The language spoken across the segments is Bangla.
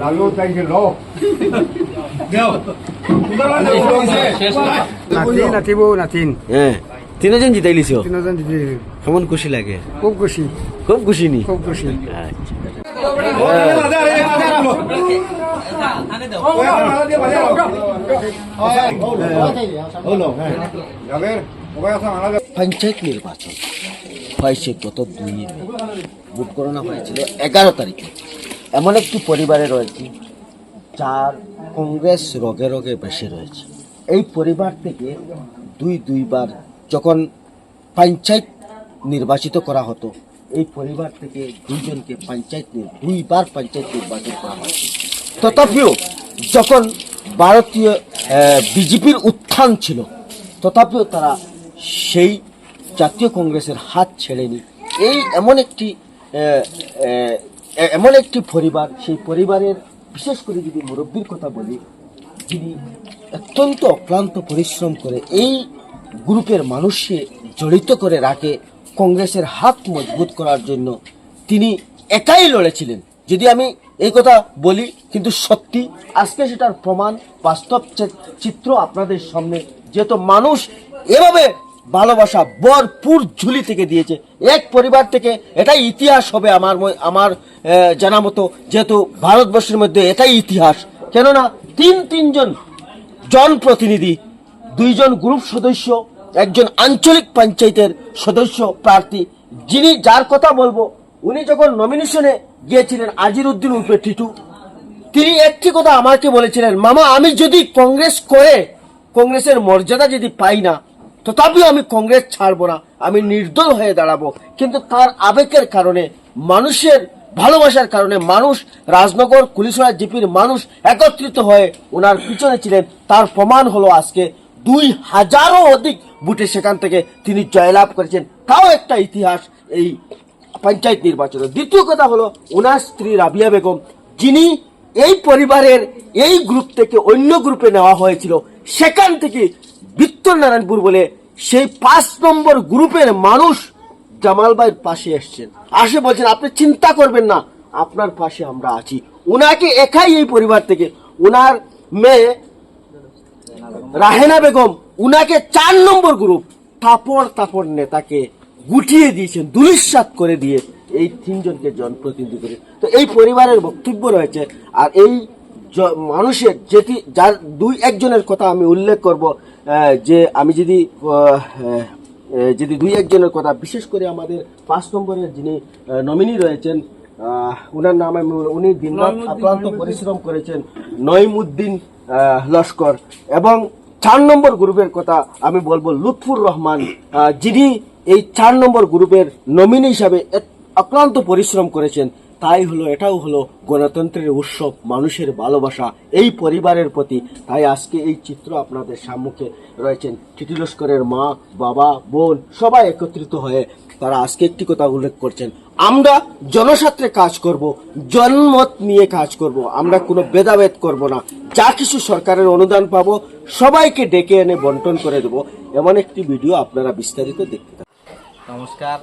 লালু নাতিন নাতিব নাতিন হ্যাঁ। তিনজন জিতাই লিছ তিনজন দিদি কেমন খুশি লাগে? খুব খুশি। খুব খুশি নি? খুব খুশি। আচ্ছা পঞ্চায়েত নির্বাচন। হয়েছে গত দুই ভোট গণনা হয়েছিল এগারো তারিখে। এমন একটি পরিবারে রয়েছে যার কংগ্রেস রোগে রোগে বেশি রয়েছে। এই পরিবার থেকে দুই দুইবার যখন পঞ্চায়েত নির্বাচিত করা হতো, এই পরিবার থেকে দুইজনকে পঞ্চায়েত দুইবার পঞ্চায়েত নির্বাচন করা হয়েছে তথাপিও যখন ভারতীয় বিজেপির উত্থান ছিল, তথাপিও তারা সেই জাতীয় কংগ্রেসের হাত ছেড়েনি। এই এমন একটি এমন একটি পরিবার, সেই পরিবারের বিশেষ করে যদি মুরব্বীর কথা বলি যিনি অত্যন্ত অক্লান্ত পরিশ্রম করে এই গ্রুপের মানুষকে জড়িত করে রাখে, কংগ্রেসের হাত মজবুত করার জন্য তিনি একাই লড়েছিলেন। যদি আমি এই কথা বলি, কিন্তু সত্যি আজকে সেটার প্রমাণ, বাস্তব চিত্র আপনাদের সামনে, যেহেতু মানুষ এভাবে ভালোবাসা ভরপুর ঝুলি থেকে দিয়েছে। এক পরিবার থেকে এটাই ইতিহাস হবে আমার আমার জানা মতো, যেহেতু ভারতবর্ষের মধ্যে এটাই ইতিহাস। কেননা তিন তিনজন জনপ্রতিনিধি, দুইজন গ্রুপ সদস্য, একজন আঞ্চলিক পঞ্চায়েতের সদস্য প্রার্থী, যিনি যার কথা বলব, উনি যখন নমিনেশনে গিয়েছিলেন আজির উদ্দিন উর্ফে টিটু, তিনি একটি কথা আমাকে বলেছিলেন, মামা, আমি যদি কংগ্রেস করে, কংগ্রেসের মর্যাদা যদি পাই না তথাপিও আমি কংগ্রেস ছাড়বো না, আমি নির্দল হয়ে দাঁড়াবো। কিন্তু তার আবেগের কারণে, মানুষের ভালোবাসার কারণে মানুষ, রাজনগর কুলিশরা জিপির মানুষ একত্রিত হয়ে ওনার পিছনে ছিলেন। তার প্রমাণ হলো আজকে দুই হাজারও অধিক বুটে সেখান থেকে তিনি জয়লাভ করেছেন। তাও একটা ইতিহাস এই পঞ্চায়েত নির্বাচনে দ্বিতীয় কথা হলো ওনার স্ত্রী রাবিয়া বেগম, যিনি এই পরিবারের এই গ্রুপ থেকে অন্য গ্রুপে নেওয়া হয়েছিল, সেখান থেকে বিত্তর নারায়ণপুর বলে সেই পাঁচ নম্বর গ্রুপের মানুষ জামাল ভাইয়ের পাশে এসছেন। আসে বলছেন, আপনি চিন্তা করবেন না, আপনার পাশে আমরা আছি। ওনাকে একাই এই পরিবার থেকে ওনার মেয়ে রাহেনা বেগম, উনাকে চার নম্বর গ্রুপ তাপড় তাপড় নেতাকে গুটিয়ে দিয়েছেন দুলিশ্বাত করে দিয়ে এই তিনজনকে জনপ্রতিনিধি করে। তো এই পরিবারের বক্তব্য রয়েছে, আর এই মানুষের যেটি যার দুই একজনের কথা আমি উল্লেখ করব যে আমি যদি যদি দুই একজনের কথা বিশেষ করে আমাদের পাঁচ নম্বরের যিনি নমিনি রয়েছেন উনার নাম আমি উনি দিনরাত আক্রান্ত পরিশ্রম করেছেন নইমুদ্দিন লস্কর এবং চার নম্বর গ্রুপের কথা আমি বলব লুৎফুর রহমান যিনি এই চার নম্বর গ্রুপের নমিনি হিসাবে অক্লান্ত পরিশ্রম করেছেন। তাই হলো, এটাও হলো গণতন্ত্রের উৎসব, মানুষের ভালোবাসা। এই পরিবারের প্রতি তাই আজকে এই চিত্র আপনাদের সম্মুখে রয়েছেন। টিটি লস্করের মা, বাবা, বোন সবাই একত্রিত হয়ে তারা আজকে একটি কথা উল্লেখ করছেন। আমরা জনস্বার্থে কাজ করব, জনমত নিয়ে কাজ করব, আমরা কোনো ভেদাভেদ করব না। যা কিছু সরকারের অনুদান পাবো, সবাইকে ডেকে এনে বন্টন করে দেব। এমন একটি ভিডিও আপনারা বিস্তারিত দেখতে। নমস্কার।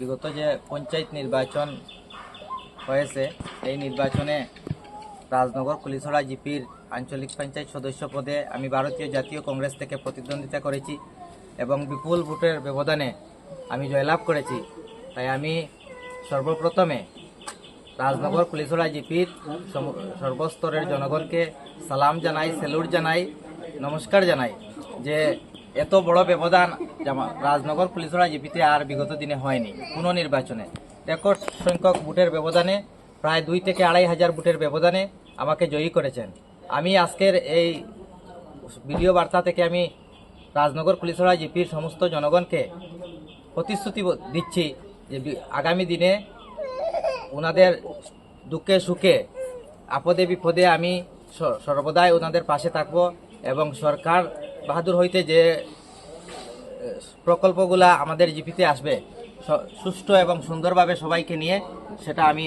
বিগত যে পঞ্চায়েত নির্বাচন হয়েছে, এই নির্বাচনে রাজনগর কুলিছড়া জিপির আঞ্চলিক পঞ্চায়েত সদস্য পদে আমি ভারতীয় জাতীয় কংগ্রেস থেকে প্রতিদ্বন্দ্বিতা করেছি এবং বিপুল ভোটের ব্যবধানে আমি জয়লাভ করেছি। তাই আমি সর্বপ্রথমে রাজনগর পুলিশরা জিপির সর্বস্তরের জনগণকে সালাম জানাই স্যালুট জানাই, নমস্কার জানাই যে এত বড় ব্যবধান রাজনগর পুলিশরা জিপিতে আর বিগত দিনে হয়নি, কোনো নির্বাচনে। রেকর্ড সংখ্যক ভোটের ব্যবধানে, প্রায় দুই থেকে আড়াই হাজার ভোটের ব্যবধানে আমাকে জয়ী করেছেন। আমি আজকের এই ভিডিও বার্তা থেকে আমি রাজনগর পুলিশরা জিপির সমস্ত জনগণকে প্রতিশ্রুতি দিচ্ছি যে আগামী দিনে ওনাদের দুঃখে সুখে, আপদে বিপদে আমি সর্বদাই ওনাদের পাশে থাকব এবং সরকার বাহাদুর হইতে যে প্রকল্পগুলা আমাদের জিপিতে আসবে সুষ্ঠু এবং সুন্দরভাবে সবাইকে নিয়ে সেটা আমি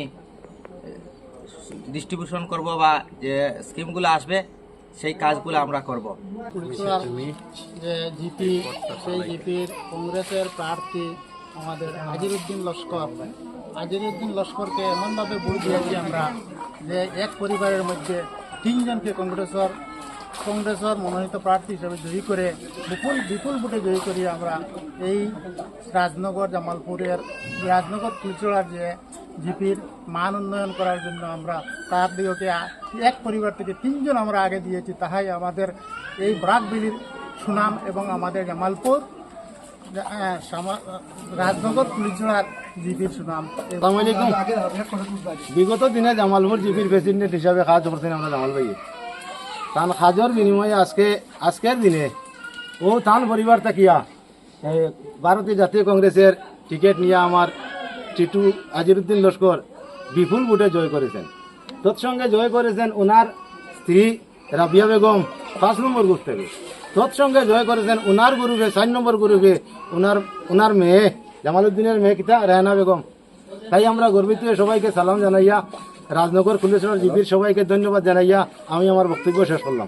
ডিস্ট্রিবিউশন করব বা যে স্কিমগুলো আসবে সেই কাজগুলো আমরা করব। যে জিপি সেই জিপির কংগ্রেসের প্রার্থী আমাদের আজিরুদ্দিন লস্কর। আজিরুদ্দিন লস্করকে এমনভাবে ভোট দিয়েছি আমরা যে এক পরিবারের মধ্যে তিনজনকে কংগ্রেসের কংগ্রেসের মনোনীত প্রার্থী হিসেবে জয়ী করে বিপুল বিপুল ভোটে জয়ী করি আমরা এই রাজনগর জামালপুরের রাজনগর ফুলচড়ার যে জিপির মান উন্নয়ন করার জন্য আমরা তার দিকে এক পরিবার থেকে তিনজন আমরা আগে দিয়েছি তাহাই আমাদের এই ব্রাকবিলির সুনাম এবং আমাদের জামালপুর রাজনগর পুলিশজোড়ার জিপির সুনাম। বিগত দিনে জামালপুর জিপির প্রেসিডেন্ট হিসাবে কাজ করছেন আমরা জামাল ভাই তান কাজের বিনিময়ে আজকে, আজকের দিনে, ও তান পরিবার তাকিয়া ভারতীয় জাতীয় কংগ্রেসের টিকিট নিয়ে আমার টিটু আজিরুদ্দিন লস্কর বিপুল ভোটে জয় করেছেন। তৎসঙ্গে জয় করেছেন ওনার স্ত্রী রাবিয়া বেগম পাঁচ নম্বর গ্রুপ থেকে। তৎসঙ্গে জয় করেছেন ওনার গ্রুপে চার নম্বর গ্রুপে ওনার ওনার মেয়ে, জামালউদ্দিনের মেয়ে কিতা? রেহানা বেগম। তাই আমরা গর্বিত সবাইকে সালাম জানাইয়া রাজনগর কুলেশ্বর জিপির সবাইকে ধন্যবাদ জানাইয়া আমি আমার বক্তব্য শেষ করলাম।